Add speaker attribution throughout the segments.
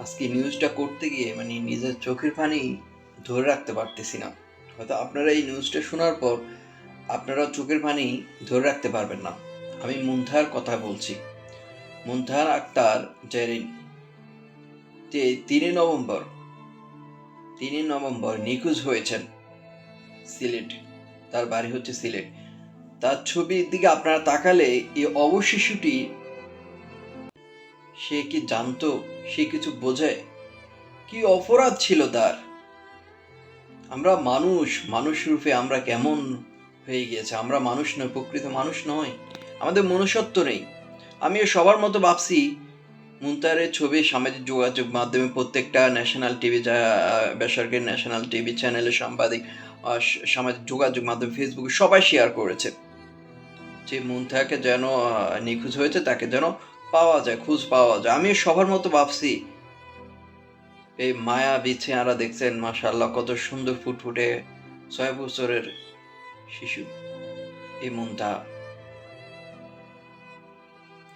Speaker 1: আজকে নিউজটা করতে গিয়ে মানে নিজের চোখের পানি ধরে রাখতে পারতেছি না। হয়তো আপনারা এই নিউজটা শোনার পর আপনারা চোখের পানি ধরে রাখতে পারবেন না। আমি মুন্থার কথা বলছি। মুন্থার আক্তার যে তিনই নভেম্বর তিনই নভেম্বর নিখোঁজ হয়েছেন সিলেট। তার বাড়ি হচ্ছে সিলেট। তার ছবির দিকে আপনারা তাকালে এই অবশিশুটি সে কি জানতো, সে কিছু বোঝে? কি অপরাধ ছিল তার? আমরা মানুষ মানুষ রূপে আমরা কেমন হয়ে গিয়েছে? আমরা মানুষ নয় প্রকৃত মানুষ নয় আমাদের মনুষ্যত্ব নেই। আমিও সবার মতো ভাবছি মুন্তারের ছবি, সামাজিক যোগাযোগ মাধ্যমে প্রত্যেকটা ন্যাশনাল টিভি যা, বেসরকারি ন্যাশনাল টিভি চ্যানেলে সাংবাদিক সামাজিক যোগাযোগ মাধ্যমে ফেসবুকে সবাই শেয়ার করেছে। যে মুন্তাকে যেন নিখোঁজ হয়েছে, তাকে যেন পাওয়া যায়, খোঁজ পাওয়া যায়। আমি সবার মতো ভাবছি, এই মায়া বিছেয়ারা দেখছেন মাশাল্লাহ কত সুন্দর ফুটফুটে ছয় বছরের শিশু, এই মুন্তা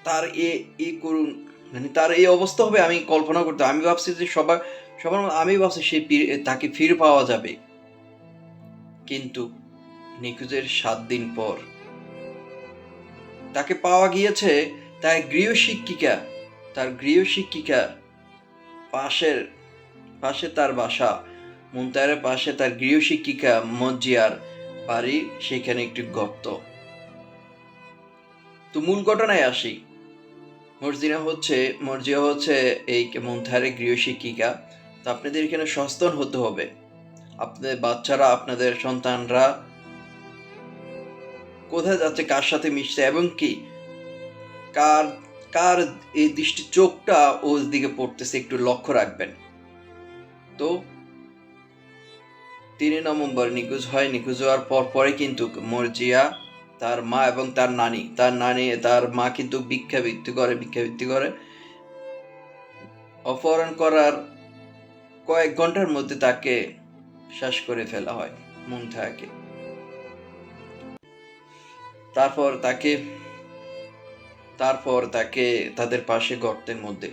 Speaker 1: তার এ এই করুন মানে তার এই অবস্থা হবে, আমি কল্পনা করতে, আমি ভাবছি যে সবার সবার আমি ভাবছি সে তাকে ফিরে পাওয়া যাবে। কিন্তু নিখোঁজের সাত দিন পর, তাকে পাওয়া গিয়েছে তার গৃহশিক্ষিকা তার গৃহশিক্ষিকা পাশের, পাশে তার বাসা মুন্তায়ের পাশে তার গৃহশিক্ষিকা মজিয়ার বাড়ি, সেখানে একটি গর্ত। তো মূল ঘটনায় আসি। মর্জিনা হচ্ছে মর্জিয়া হচ্ছে এই মুন্তাহারের গৃহশিক্ষিকা তো আপনাদের এখানে সচেতন হতে হবে। আপনাদের বাচ্চারা, আপনাদের সন্তানরা কোথায় যাচ্ছে, কার সাথে মিশছে, এবং কি? কার কার এই দৃষ্টি চোখটা ওর দিকে পড়তেছে একটু লক্ষ্য রাখবেন। তো তিনই নভেম্বর নিখোঁজ হয়, নিখোঁজ হওয়ার পর পরে কিন্তু মর্জিয়া তার মা এবং তার নানি তার নানি, তার মা কিন্তু ভিক্ষাবৃত্তি করে ভিক্ষাবৃত্তি করে। অপহরণ করার কয়েক ঘণ্টার মধ্যে তাকে শ্বাস করে ফেলা হয় মুন্থাকে তারপর তাকে তারপর তাকে তাদের পাশে গর্তের মধ্যে।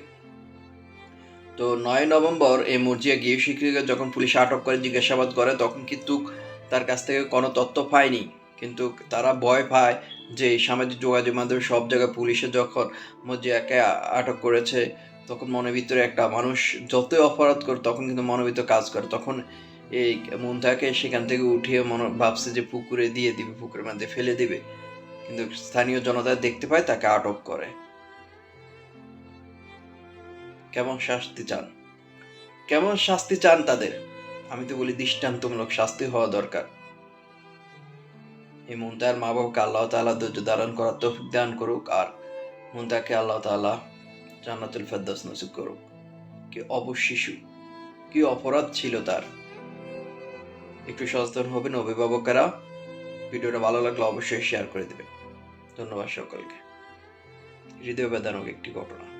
Speaker 1: তো নয় নভেম্বর এই মর্জিয়া গৃহ শিক্ষিকা যখন পুলিশ আটক করে, জিজ্ঞাসাবাদ করে, তখন কিন্তু তার কাছ থেকে কোনো তথ্য পায়নি। কিন্তু তারা ভয় পায় যে সামাজিক যোগাযোগ মাধ্যমে সব জায়গায় পুলিশে যখন মর্জিয়াকে আটক করেছে, তখন মনের ভিতরে একটা মানুষ যতই অপরাধ করে তখন কিন্তু মনের ভিতরে কাজ করে। তখন এই মুন্তাকে সেখান থেকে উঠিয়ে মনে ভাবছে যে পুকুরে দিয়ে দিবে, পুকুরের মধ্যে ফেলে দিবে। কিন্তু স্থানীয় জনতা দেখতে পায়, তাকে আটক করে। কেমন শাস্তি চান? কেমন শাস্তি চান তাদের? আমি তো বলি দৃষ্টান্তমূলক শাস্তি হওয়া দরকার। এই মুন্তার মা বাবাকে আল্লাহ তাআলা ধৈর্য ধারণ করার তৌফিক দান করুক আর মুন্তাকে আল্লাহ তাআলা জান্নাতুল ফেরদৌস নসিব করুক। কি অবশিশু, কি অপরাধ ছিল তার। একটু সচেতন হবেন অভিভাবকেরা। ভিডিওটা ভালো লাগলে অবশ্যই শেয়ার করে দেবে ধন্যবাদ সকলকে। হৃদয় বেদানক একটি ঘটনা।